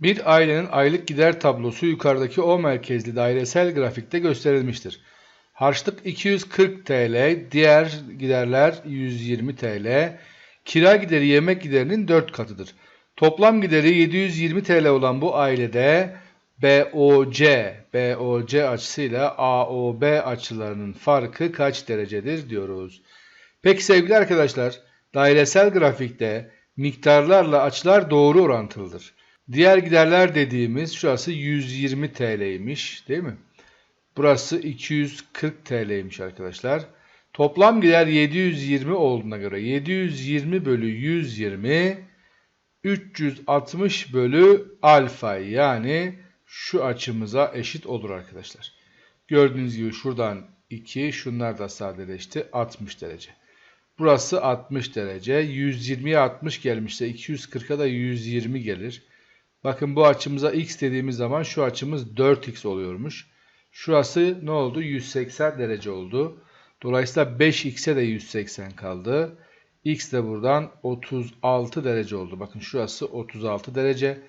Bir ailenin aylık gider tablosu yukarıdaki O merkezli dairesel grafikte gösterilmiştir. Harçlık 240 TL, diğer giderler 120 TL, kira gideri yemek giderinin 4 katıdır. Toplam gideri 720 TL olan bu ailede BOC, BOC açısıyla AOB açılarının farkı kaç derecedir diyoruz. Peki sevgili arkadaşlar, dairesel grafikte miktarlarla açılar doğru orantılıdır. Diğer giderler dediğimiz şurası 120 TL'ymiş değil mi? Burası 240 TL'ymiş arkadaşlar. Toplam gider 720 olduğuna göre 720 bölü 120 360 bölü alfa yani şu açımıza eşit olur arkadaşlar. Gördüğünüz gibi şuradan 2 şunlar da sadeleşti 60 derece. Burası 60 derece. 120'ye 60 gelmişse 240'a da 120 gelir. Bakın bu açımıza x dediğimiz zaman şu açımız 4x oluyormuş. Şurası ne oldu? 180 derece oldu. Dolayısıyla 5x'e de 180 kaldı. x de buradan 36 derece oldu. Bakın şurası 36 derece.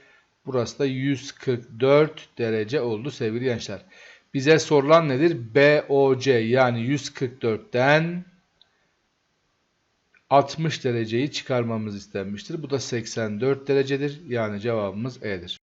Burası da 144 derece oldu sevgili gençler. Bize sorulan nedir? BOC yani 144'ten 60 dereceyi çıkarmamız istenmiştir. Bu da 84 derecedir. Yani cevabımız E'dir.